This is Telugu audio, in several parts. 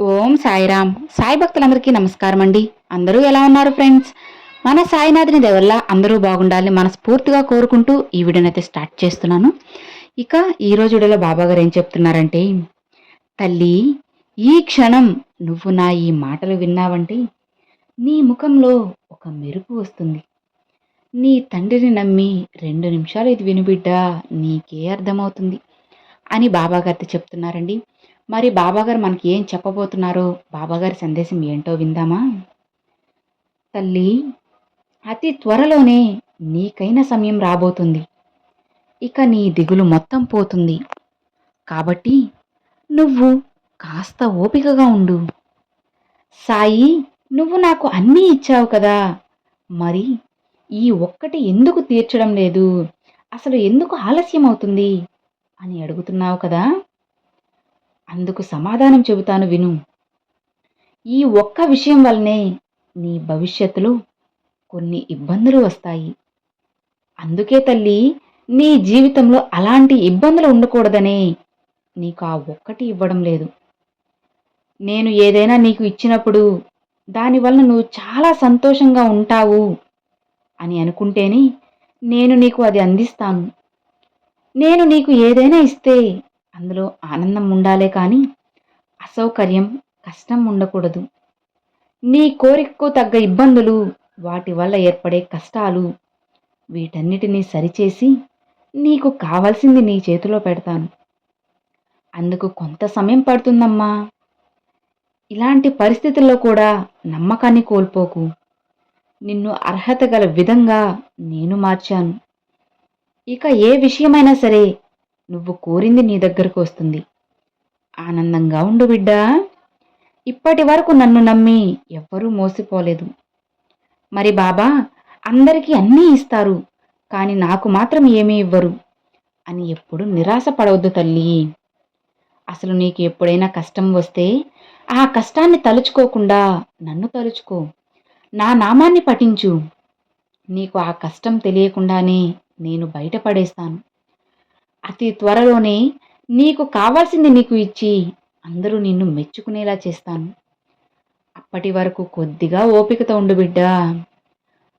ఓం సాయిరామ్. సాయి భక్తులందరికీ నమస్కారం అండి అందరూ ఎలా ఉన్నారు ఫ్రెండ్స్? మన సాయినాథుని దేవల్ల అందరూ బాగుండాలని మనస్ఫూర్తిగా కోరుకుంటూ ఈ వీడియోనైతే స్టార్ట్ చేస్తున్నాను. ఇక ఈ రోజు వీడియోలో బాబా గారు ఏం చెప్తున్నారంటే తల్లి ఈ క్షణం నువ్వు నా ఈ మాటలు విన్నావంటే నీ ముఖంలో ఒక మెరుపు వస్తుంది. నీ తండ్రిని నమ్మి రెండు నిమిషాలు ఇది వినుబిడ్డా నీకే అర్థమవుతుంది అని బాబా గారితో చెప్తున్నారండి. మరి బాబాగారు మనకి ఏం చెప్పబోతున్నారో? బాబాగారి సందేశం ఏంటో విందామా? తల్లి అతి త్వరలోనే నీకైన సమయం రాబోతుంది. ఇక నీ దిగులు మొత్తం పోతుంది. కాబట్టి నువ్వు కాస్త ఓపికగా ఉండు. సాయి నువ్వు నాకు అన్నీ ఇచ్చావు కదా. మరి ఈ ఒక్కటి ఎందుకు తీర్చడం లేదు? అసలు ఎందుకు ఆలస్యం అవుతుంది అని అడుగుతున్నావు కదా. అందుకు సమాధానం చెబుతాను విను. ఈ ఒక్క విషయం వల్లనే నీ భవిష్యత్తులో కొన్ని ఇబ్బందులు వస్తాయి. అందుకే తల్లి నీ జీవితంలో అలాంటి ఇబ్బందులు ఉండకూడదనే నీకు ఆ ఒక్కటి ఇవ్వడం లేదు. నేను ఏదైనా నీకు ఇచ్చినప్పుడు దానివల్ల నువ్వు చాలా సంతోషంగా ఉంటావు అని అనుకుంటేనే నేను నీకు అది అందిస్తాను. నేను నీకు ఏదైనా ఇస్తే అందులో ఆనందం ఉండాలే కానీ అసౌకర్యం కష్టం ఉండకూడదు నీ కోరికకు తగ్గ ఇబ్బందులు వాటి వల్ల ఏర్పడే కష్టాలు వీటన్నిటినీ సరిచేసి నీకు కావలసింది నీ చేతిలో పెడతాను. అందుకు కొంత సమయం పడుతుందమ్మా. ఇలాంటి పరిస్థితుల్లో కూడా నమ్మకాన్ని కోల్పోకు. నిన్ను అర్హత గల విధంగా నేను మార్చాను. ఇక ఏ విషయమైనా సరే నువ్వు కోరింది నీ దగ్గరకు వస్తుంది. ఆనందంగా ఉండు బిడ్డా. ఇప్పటి వరకు నన్ను నమ్మి ఎవ్వరూ మోసిపోలేదు. మరి బాబా అందరికీ అన్నీ ఇస్తారు కానీ నాకు మాత్రం ఏమీ ఇవ్వరు అని ఎప్పుడు నిరాశ పడవద్దు తల్లి. అసలు నీకు ఎప్పుడైనా కష్టం వస్తే ఆ కష్టాన్ని తలుచుకోకుండా నన్ను తలుచుకో. నా నామాన్ని పఠించు. నీకు ఆ కష్టం తెలియకుండానే నేను బయటపడేస్తాను అతి త్వరలోనే నీకు కావాల్సింది నీకు ఇచ్చి అందరూ నిన్ను మెచ్చుకునేలా చేస్తాను. అప్పటి వరకు కొద్దిగా ఓపికతో ఉండు బిడ్డా.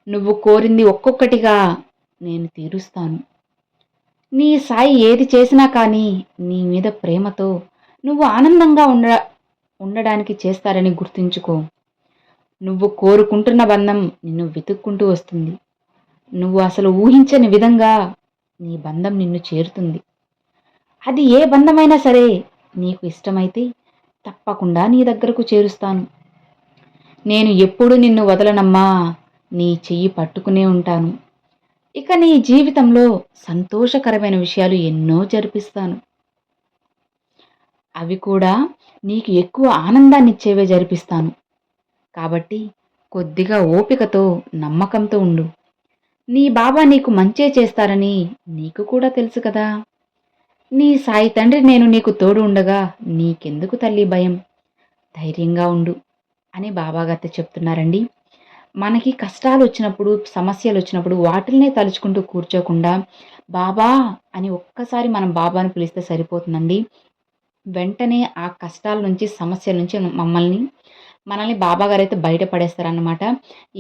నువ్వు కోరింది ఒక్కొక్కటిగా నేను తీరుస్తాను. నీ సాయి ఏది చేసినా కానీ నీ మీద ప్రేమతో నువ్వు ఆనందంగా ఉండ ఉండడానికి చేస్తారని గుర్తుంచుకో. నువ్వు కోరుకుంటున్న బంధం నిన్ను వెతుక్కుంటూ వస్తుంది. నువ్వు అసలు ఊహించని విధంగా నీ బంధం నిన్ను చేరుతుంది. అది ఏ బంధమైనా సరే నీకు ఇష్టమైతే తప్పకుండా నీ దగ్గరకు చేరుస్తాను. నేను ఎప్పుడు నిన్ను వదలనమ్మా నీ చెయ్యి పట్టుకునే ఉంటాను. ఇక నీ జీవితంలో సంతోషకరమైన విషయాలు ఎన్నో జరిపిస్తాను. అవి కూడా నీకు ఎక్కువ ఆనందాన్నిచ్చేవే జరిపిస్తాను. కాబట్టి కొద్దిగా ఓపికతో నమ్మకంతో ఉండు. నీ బాబా నీకు మంచే చేస్తారని నీకు కూడా తెలుసు కదా. నీ సాయి తండ్రి నేను నీకు తోడు ఉండగా నీకెందుకు తల్లి భయం? ధైర్యంగా ఉండు అని బాబాగారితో చెప్తున్నారండి. మనకి కష్టాలు వచ్చినప్పుడు సమస్యలు వచ్చినప్పుడు వాటిల్నే తలుచుకుంటూ కూర్చోకుండా బాబా అని ఒక్కసారి మనం బాబాని పిలిస్తే సరిపోతుందండి. వెంటనే ఆ కష్టాల నుంచి సమస్యల నుంచి మమ్మల్ని మనల్ని బాబాగారు అయితే బయటపడేస్తారనమాట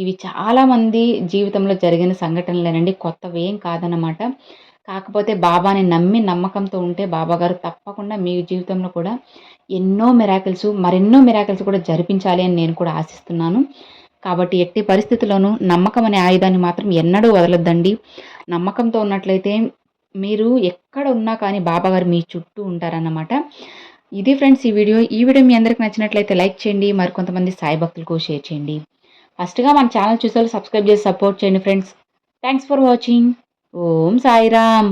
ఇవి చాలామంది జీవితంలో జరిగిన సంఘటనలేనండి. కొత్తవి ఏం కాదనమాట కాకపోతే బాబాని నమ్మి నమ్మకంతో ఉంటే బాబాగారు తప్పకుండా మీ జీవితంలో కూడా ఎన్నో మిరాకిల్స్ మరెన్నో మిరాకిల్స్ కూడా జరిపించాలి అని నేను కూడా ఆశిస్తున్నాను. కాబట్టి ఎట్టి పరిస్థితుల్లోనూ నమ్మకం అనే ఆయుధాన్ని మాత్రం ఎన్నడూ వదలొద్దండి. నమ్మకంతో ఉన్నట్లయితే మీరు ఎక్కడ ఉన్నా కానీ బాబాగారు మీ చుట్టూ ఉంటారన్నమాట. ఇది ఫ్రెండ్స్ ఈ వీడియో ఈ వీడియో మీ అందరికి నచ్చినట్లయితే లైక్ చేయండి. మరికొంతమంది సాయి భక్తులకు షేర్ చేయండి. ఫస్ట్గా మన ఛానల్ చూసే సబ్స్క్రైబ్ చేసి సపోర్ట్ చేయండి friends thanks for watching Om Sairam.